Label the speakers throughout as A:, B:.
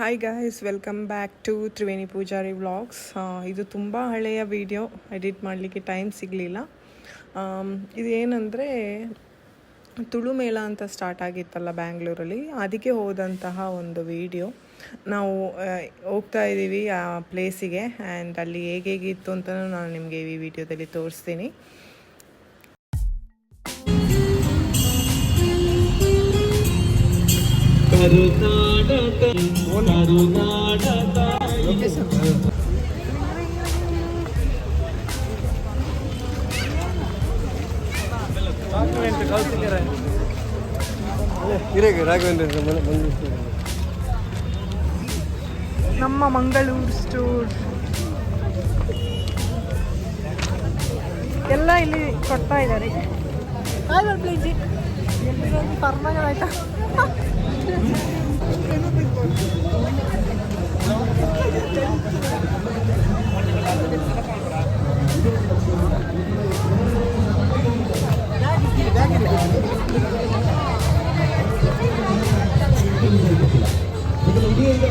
A: Hi guys welcome back to Triveni Pujari vlogs ಇದು ತುಂಬ ಹಳೆಯ ವಿಡಿಯೋ ಎಡಿಟ್ ಮಾಡಲಿಕ್ಕೆ ಟೈಮ್ ಸಿಗಲಿಲ್ಲ. ಇದು ಏನಂದರೆ ತುಳು ಮೇಳ ಅಂತ ಸ್ಟಾರ್ಟ್ ಆಗಿತ್ತಲ್ಲ ಬ್ಯಾಂಗ್ಳೂರಲ್ಲಿ ಅದಕ್ಕೆ ಹೋದಂತಹ ಒಂದು ವಿಡಿಯೋ ನಾವು ಹೋಗ್ತಾ ಇದ್ದೀವಿ ಆ ಪ್ಲೇಸಿಗೆ ಆ್ಯಂಡ್ ಅಲ್ಲಿ ಹೇಗೆ ಹೇಗಿತ್ತು ಅಂತಲೂ ನಾನು ನಿಮಗೆ ಈ ವಿಡಿಯೋದಲ್ಲಿ ತೋರಿಸ್ತೀನಿ.
B: ಇರೇಗ ರಾಘವೇಂದ್ರ ಮನೆ ಬಂದು
A: ನಮ್ಮ ಮಂಗಳೂರು ಸ್ಟೋರ್ ಎಲ್ಲ ಇಲ್ಲಿ ಕೊಡ್ತಾ ಇದ್ದಾರೆ ಹಾಯ್ ಪ್ಲೀಜಿ ಎಲ್ಲಿರೋದು ಪರ್ಮಗಳಾಯ್ತಾ
C: ಇದು ಇಡೀ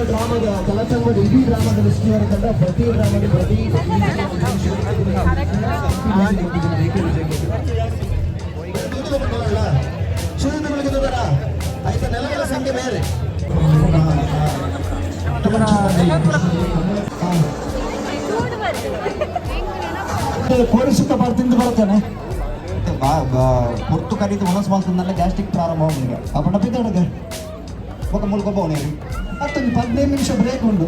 C: ಗ್ರಾಮದ ಕಲಸಂಗದ ಇಡೀ ಗ್ರಾಮದ ವಿಷ್ಣುವರ ತಂಡ ಪ್ರತಿ ಗ್ರಾಮದ ಪ್ರತಿ ಆಯ್ತಾ ನೆಲಗಳ ಸಂಖ್ಯೆ ಬೇರೆ ಗಮನ ಕೋರಿಸುತ್ತ ಬರ್ತಿಂದು ಬರ್ತಾನೆ ಹೊರ್ತು ಕರೀತು ಒಣಸ್ ಮಾಸದಲ್ಲ ಗ್ಯಾಸ್ಟ್ರಿಕ್ ಪ್ರಾರಂಭ ಅವನಿಗೆ ಅಪ್ಪಣ ಬಿದ್ದಾಡಗ ಒಬ್ಬ ಮುಲ್ಕೊಬ್ಬ ಅವನಿಗೆ. ಹತ್ತೊಂದು ಹದಿನೈದು ನಿಮಿಷ ಬ್ರೇಕ್ ಉಂಡು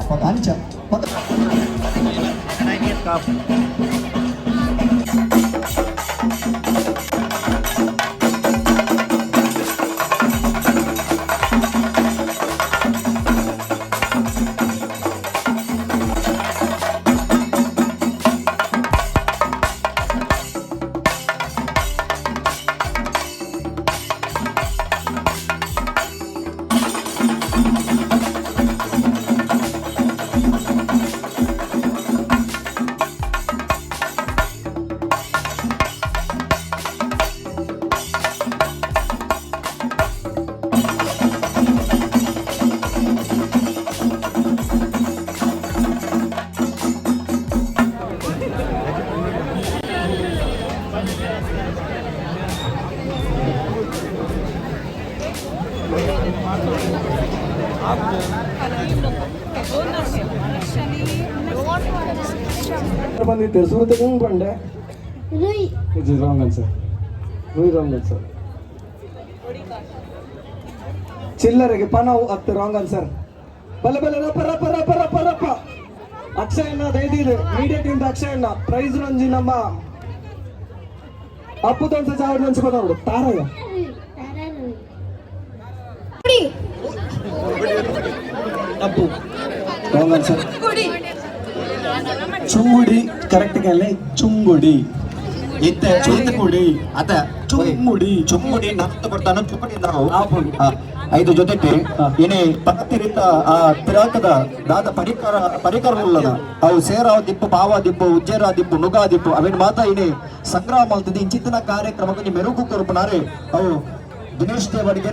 C: ಅಪ್ಪ ಅಂಚ
B: ಬಂದಿತ್ತು ಸುರತ ಹೆಂಗ್ ಬಂಡೆ ಇದು ರಾಂಗ್ ಆನ್ಸರ್ ರೂಯ್ ರಾಂಗ್ ಆನ್ಸರ್ ಚಿಲ್ಲರೆಗೆ ಪನವು ಹತ್ತು ರಾಂಗ್ ಆನ್ಸರ್ ಬಲ್ಲ ಬಲ್ಲ ರಪ್ಪ ರಪ್ಪ ರಪ್ಪ ರಪ್ಪ ರಪ್ಪ ಅಕ್ಷಯಣ್ಣ ದೈದಿದೆ ಮೀಡಿಯಟ್ ಇಂದ ಅಕ್ಷಯಣ್ಣ ಪ್ರೈಸ್ ರಂಜಿ ನಮ್ಮ ಅಪ್ಪು ತೊಂಸ ಸಾವಿರದ ಒಂಚ ಬಂದವಳು ತಾರಯ್ಯ ಆನ್ಸರ್ ಚುಂಗುಡಿ. ಕರೆಕ್ಟ್ ಗಲ್ಲೇ ಚುಂಗುಡಿ.
D: ಇತ್ತೆ ಚುಂಗುಡಿ. ಅತ ಚುಂಗುಡಿ. ಚುಮ್ಮುಡಿ ನಂತ ಕೊಡ್ತಾನ ಚುಮ್ಮುಡಿ ನಾವು. ಐದು ಜೊತೆಗೆ
B: ಏನೇ
D: ಇನಿ ಪಕ್ಕತಿರಿತ ಆ ತಿರಾಕದ ದಾದ ಪರಿಕರ ಪರಿಕರವುಳ್ಳದ ಅವು ಸೇರಾವ ದಿಪ್ಪು ಪಾವ ದಿಪ್ಪು ಉಜ್ಜೇರ ದಿಪ್ಪು ನುಗಾ ದಿಪ್ಪು ಅವೇನ್ ಮಾತ ಇನಿ ಸಂಗ್ರಾಮ ಅಲ್ತದೆ ಇಂಚಿತ್ತಿನ ಕಾರ್ಯಕ್ರಮಕ್ಕೆ ಮೆರುಗು ಕೊರುಪುನಾರೆ. ಅವು ದಿನೇಶ್ ದೇವರಿಗೆ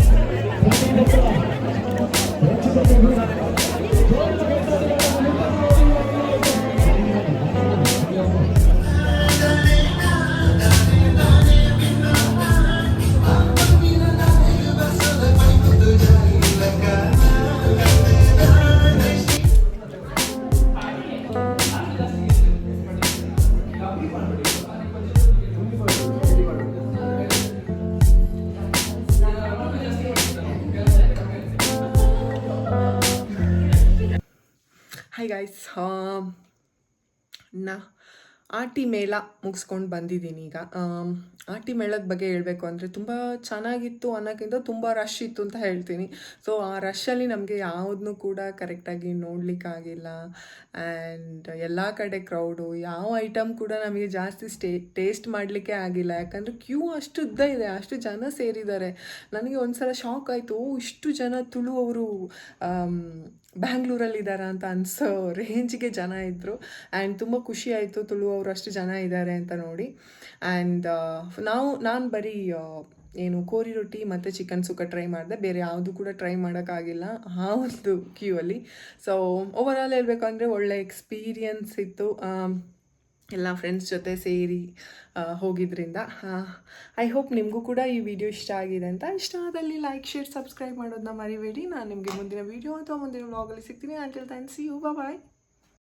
A: ಹಾಯ್ ಗಾಯ್ಸ್ ನಾ ಆಟಿ ಮೇಳ ಮುಗಿಸ್ಕೊಂಡು ಬಂದಿದ್ದೀನಿ ಈಗ. ಆಟಿ ಮೇಳದ ಬಗ್ಗೆ ಹೇಳಬೇಕು ಅಂದರೆ ತುಂಬ ಚೆನ್ನಾಗಿತ್ತು ಅನ್ನೋಕ್ಕಿಂತ ತುಂಬ ರಶ್ ಇತ್ತು ಅಂತ ಹೇಳ್ತೀನಿ. ಸೊ ಆ ರಶ್ಶಲ್ಲಿ ನಮಗೆ ಯಾವುದನ್ನು ಕೂಡ ಕರೆಕ್ಟಾಗಿ ನೋಡಲಿಕ್ಕಾಗಿಲ್ಲ ಆ್ಯಂಡ್ ಎಲ್ಲ ಕಡೆ ಕ್ರೌಡು ಯಾವ ಐಟಮ್ ಕೂಡ ನಮಗೆ ಜಾಸ್ತಿ ಸ್ಟೇ ಟೇಸ್ಟ್ ಮಾಡಲಿಕ್ಕೆ ಆಗಿಲ್ಲ. ಯಾಕಂದರೆ ಕ್ಯೂ ಅಷ್ಟು ಉದ್ದ ಇದೆ, ಅಷ್ಟು ಜನ ಸೇರಿದ್ದಾರೆ. ನನಗೆ ಒಂದು ಸಲ ಶಾಕ್ ಆಯಿತು ಇಷ್ಟು ಜನ ತುಳು ಅವರು ಬ್ಯಾಂಗ್ಳೂರಲ್ಲಿದ್ದಾರೆ ಅಂತ ಅನಿಸೋ ರೇಂಜಿಗೆ ಜನ ಇದ್ದರು ಆ್ಯಂಡ್ ತುಂಬ ಖುಷಿ ಆಯಿತು ತುಳು ಅವರು ಅಷ್ಟು ಜನ ಇದ್ದಾರೆ ಅಂತ ನೋಡಿ. ಆ್ಯಂಡ್ ನಾವು, ನಾನು ಬರೀ ಏನು ಕೋರಿ ರೊಟ್ಟಿ ಮತ್ತು ಚಿಕನ್ ಸುಕ್ಕ ಟ್ರೈ ಮಾಡಿದೆ. ಬೇರೆ ಯಾವುದು ಕೂಡ ಟ್ರೈ ಮಾಡೋಕ್ಕಾಗಿಲ್ಲ ಆ ಒಂದು ಕ್ಯೂ ಅಲ್ಲಿ. ಸೊ ಓವರಾಲ್ ಹೇಳ್ಬೇಕಂದ್ರೆ ಒಳ್ಳೆ ಎಕ್ಸ್ಪೀರಿಯನ್ಸ್ ಇತ್ತು. ಎಲ್ಲ ಫ್ರೆಂಡ್ಸ್ ಜೊತೆ ಸೇರಿ ಹೋಗಿದ್ದರಿಂದ ಹೋಗಿದ್ರಿಂದ ಐ ಹೋಪ್ ನಿಮಗೂ ಕೂಡ ಈ ವಿಡಿಯೋ ಇಷ್ಟ ಆಗಿದೆ ಅಂತ. ಇಷ್ಟ ಆದಲ್ಲಿ ಲೈಕ್ ಶೇರ್ ಸಬ್ಸ್ಕ್ರೈಬ್ ಮಾಡೋದನ್ನ ಮರಿಬೇಡಿ. ನಾನು ನಿಮಗೆ ಮುಂದಿನ ವಿಡಿಯೋ ಅಥವಾ ಮುಂದಿನ ವ್ಲಾಗಲ್ಲಿ ಸಿಗ್ತೀನಿ. Until thanks you bye